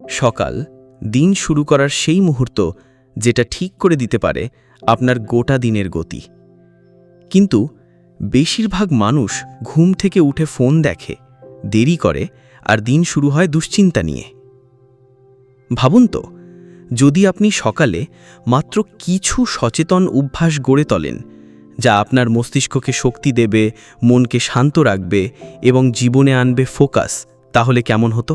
সকাল, দিন শুরু করার সেই মুহূর্ত যেটা ঠিক করে দিতে পারে আপনার গোটা দিনের গতি। কিন্তু বেশিরভাগ মানুষ ঘুম থেকে উঠে ফোন দেখে, দেরি করে আর দিন শুরু হয় দুশ্চিন্তা নিয়ে। ভাবুন তো, যদি আপনি সকালে মাত্র কিছু সচেতন অভ্যাস গড়ে তোলেন, যা আপনার মস্তিষ্ককে শক্তি দেবে, মনকে শান্ত রাখবে এবং জীবনে আনবে ফোকাস, তাহলে কেমন হতো?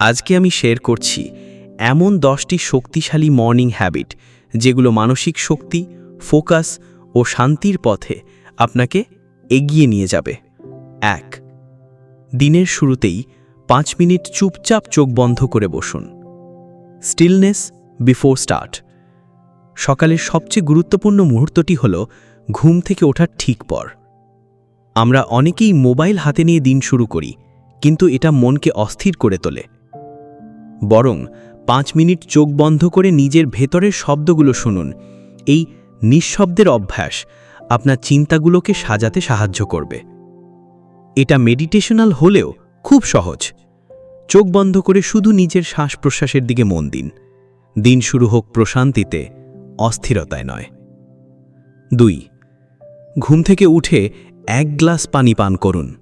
আজকে আমি শেয়ার করছি এমন দশটি শক্তিশালী মর্নিং হ্যাবিট, যেগুলো মানসিক শক্তি, ফোকাস ও শান্তির পথে আপনাকে এগিয়ে নিয়ে যাবে। এক, দিনের শুরুতেই পাঁচ মিনিট চুপচাপ চোখ বন্ধ করে বসুন। Stillness before start. সকালের সবচেয়ে গুরুত্বপূর্ণ মুহূর্তটি হল ঘুম থেকে ওঠার ঠিক পর। আমরা অনেকেই মোবাইল হাতে নিয়ে দিন শুরু করি, কিন্তু এটা মনকে অস্থির করে তোলে। বরং পাঁচ মিনিট চোখ বন্ধ করে নিজের ভেতরের শব্দগুলো শুনুন। এই নিঃশব্দের অভ্যাস আপনার চিন্তাগুলোকে সাজাতে সাহায্য করবে। এটা মেডিটেশনাল হলেও খুব সহজ। চোখ বন্ধ করে শুধু নিজের শ্বাস প্রশ্বাসের দিকে মন দিন। দিন শুরু হোক প্রশান্তিতে, অস্থিরতায় নয়। দুই, ঘুম থেকে উঠে এক গ্লাস পানি পান করুন।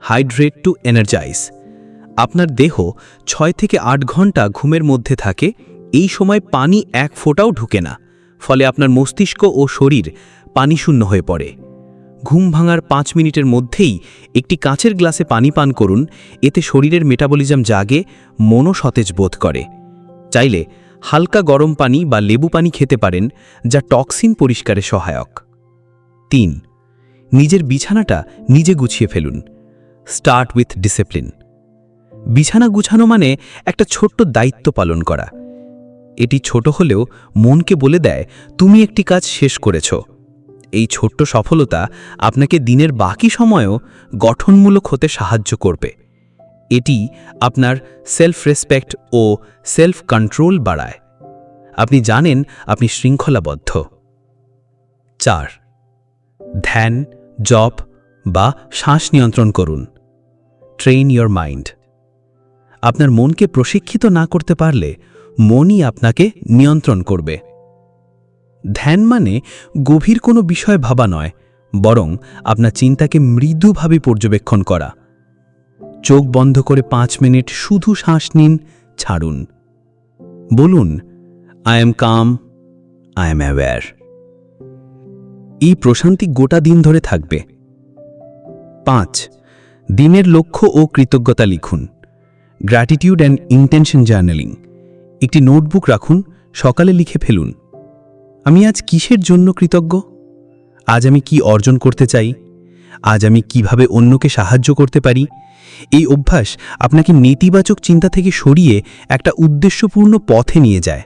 হাইড্রেট টু এনার্জাইজ আপনার দেহ ছয় থেকে আট ঘণ্টা ঘুমের মধ্যে থাকে, এই সময় পানি এক ফোঁটাও ঢুকে না, ফলে আপনার মস্তিষ্ক ও শরীর পানিশূন্য হয়ে পড়ে। ঘুম ভাঙার পাঁচ মিনিটের মধ্যেই একটি কাঁচের গ্লাসে পানি পান করুন, এতে শরীরের মেটাবলিজম জাগে, মনও সতেজ বোধ করে। চাইলে হালকা গরম পানি বা লেবু পানি খেতে পারেন, যা টক্সিন পরিষ্কারে সহায়ক। তিন, নিজের বিছানাটা নিজে গুছিয়ে ফেলুন। Start with discipline. বিছানা গুছানো মানে একটা ছোট্ট দায়িত্ব পালন করা। এটি ছোট হলেও মনকে বলে দেয়, তুমি একটি কাজ শেষ করেছ। এই ছোট্ট সফলতা আপনাকে দিনের বাকি সময়ও গঠনমূলক হতে সাহায্য করবে। এটি আপনার সেলফ রেসপেক্ট ও সেলফ কন্ট্রোল বাড়ায়। আপনি জানেন আপনি শৃঙ্খলাবদ্ধ। চার, ধ্যান, জপ বা শ্বাস নিয়ন্ত্রণ করুন। ট্রেন ইয়োর মাইন্ড আপনার মনকে প্রশিক্ষিত না করতে পারলে মনই আপনাকে নিয়ন্ত্রণ করবে। ধ্যান মানে গভীর কোনো বিষয় ভাবা নয়, বরং আপনার চিন্তাকে মৃদুভাবে পর্যবেক্ষণ করা। চোখ বন্ধ করে পাঁচ মিনিট শুধু শ্বাস নিন, ছাড়ুন। বলুন I am calm I am aware এই প্রশান্তি গোটা দিন ধরে থাকবে। পাঁচ, দিনের লক্ষ্য ও কৃতজ্ঞতা লিখুন। গ্র্যাটিটিউড অ্যান্ড ইন্টেনশন জার্নালিং একটি নোটবুক রাখুন, সকালে লিখে ফেলুন। আমি আজ কিসের জন্য কৃতজ্ঞ? আজ আমি কি অর্জন করতে চাই? আজ আমি কীভাবে অন্যকে সাহায্য করতে পারি? এই অভ্যাস আপনাকে নেতিবাচক চিন্তা থেকে সরিয়ে একটা উদ্দেশ্যপূর্ণ পথে নিয়ে যায়।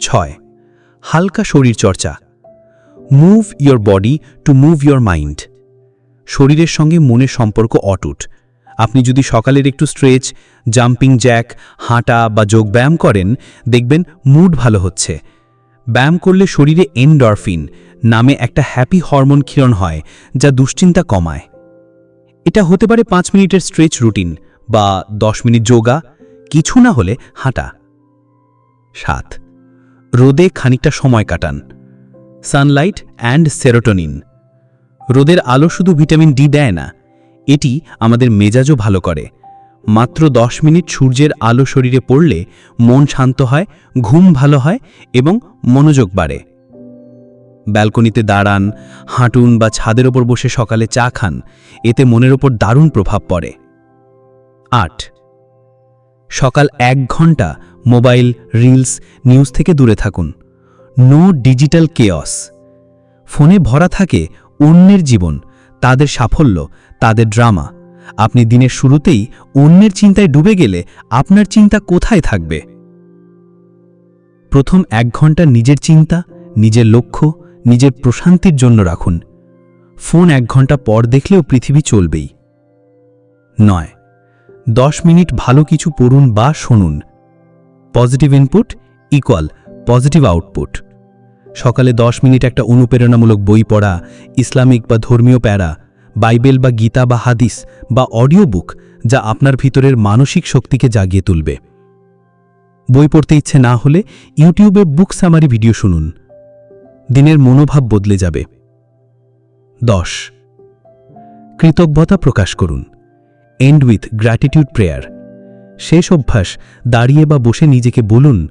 ছয়, হালকা শরীরচর্চা move your body to move your mind শরীরের সঙ্গে মনের সম্পর্ক অটুট। আপনি যদি সকালের একটু স্ট্রেচ জাম্পিং জ্যাক হাঁটা বা যোগব্যায়াম করেন, দেখবেন মুড ভালো হচ্ছে। ব্যায়াম করলে শরীরে এন্ডরফিন নামে একটা হ্যাপি হরমোন ক্ষীরণ হয়, যা দুশ্চিন্তা কমায়। এটা হতে পারে পাঁচ মিনিটের স্ট্রেচ রুটিন বা দশ মিনিট যোগা, কিছু না হলে হাঁটা। সাত, রোদে খানিকটা সময় কাটান। সানলাইট অ্যান্ড সেরোটোনিন রোদের আলো শুধু ভিটামিন ডি দেয় না এটি আমাদের মেজাজও ভালো করে। মাত্র দশ মিনিট সূর্যের আলো শরীরে পড়লে মন শান্ত হয়, ঘুম ভালো হয় এবং মনোযোগ বাড়ে। ব্যালকনিতে দাঁড়ান, হাঁটুন বা ছাদের ওপর বসে সকালে চা খান, এতে মনের ওপর দারুণ প্রভাব পড়ে। আট। সকাল এক ঘণ্টা মোবাইল, রিলস, নিউজ থেকে দূরে থাকুন। নো ডিজিটাল কেয়স ফোনে ভরা থাকে অন্যের জীবন, তাদের সাফল্য তাদের ড্রামা। আপনি দিনের শুরুতেই অন্যের চিন্তায় ডুবে গেলে আপনার চিন্তা কোথায় থাকবে? প্রথম এক ঘণ্টা নিজের চিন্তা, নিজের লক্ষ্য, নিজের প্রশান্তির জন্য রাখুন। ফোন এক ঘণ্টা পর দেখলেও পৃথিবী চলবেই। নয়, দশ মিনিট ভালো কিছু পড়ুন বা শুনুন। Positive input equal positive output সকালে দশ মিনিট একটা অনুপ্রেরণামূলক বই পড়া, ইসলামিক বা ধর্মীয় প্যারা বাইবেল বা গীতা বা হাদিস বা অডিও বুক যা আপনার ভিতরের মানসিক শক্তিকে জাগিয়ে তুলবে। বই পড়তে ইচ্ছে না হলে ইউটিউবে বুক সামারি ভিডিও শুনুন। দিনের মনোভাব বদলে যাবে। দশ। কৃতজ্ঞতা প্রকাশ করুন। End with gratitude prayer. শেষ অভ্যাস দাঁড়িয়ে বা বসে নিজেকে বলুন,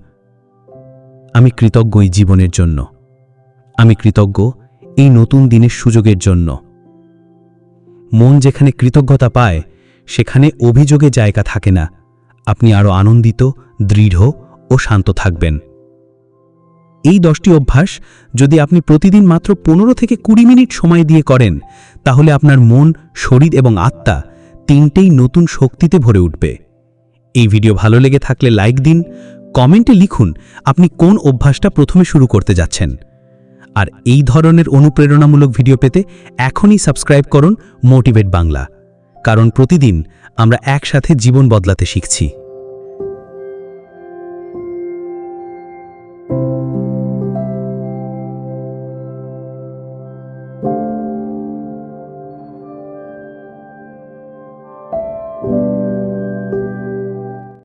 আমি কৃতজ্ঞ এই জীবনের জন্য। আমি কৃতজ্ঞ এই নতুন দিনের সুযোগের জন্য। মন যেখানে কৃতজ্ঞতা পায়, সেখানে অভিযোগে জায়গা থাকে না। আপনি আরও আনন্দিত, দৃঢ় ও শান্ত থাকবেন। এই দশটি অভ্যাস যদি আপনি প্রতিদিন মাত্র পনেরো থেকে কুড়ি মিনিট সময় দিয়ে করেন, তাহলে আপনার মন, শরীর এবং আত্মা তিনটেই নতুন শক্তিতে ভরে উঠবে। এই ভিডিও ভালো লেগে থাকলে লাইক দিন, কমেন্টে লিখুন আপনি কোন অভ্যাসটা প্রথমে শুরু করতে যাচ্ছেন। আর এই ধরনের অনুপ্রেরণামূলক ভিডিও পেতে এখনই সাবস্ক্রাইব করুন মোটিভেট বাংলা। কারণ প্রতিদিন আমরা একসাথে জীবন বদলাতে শিখছি।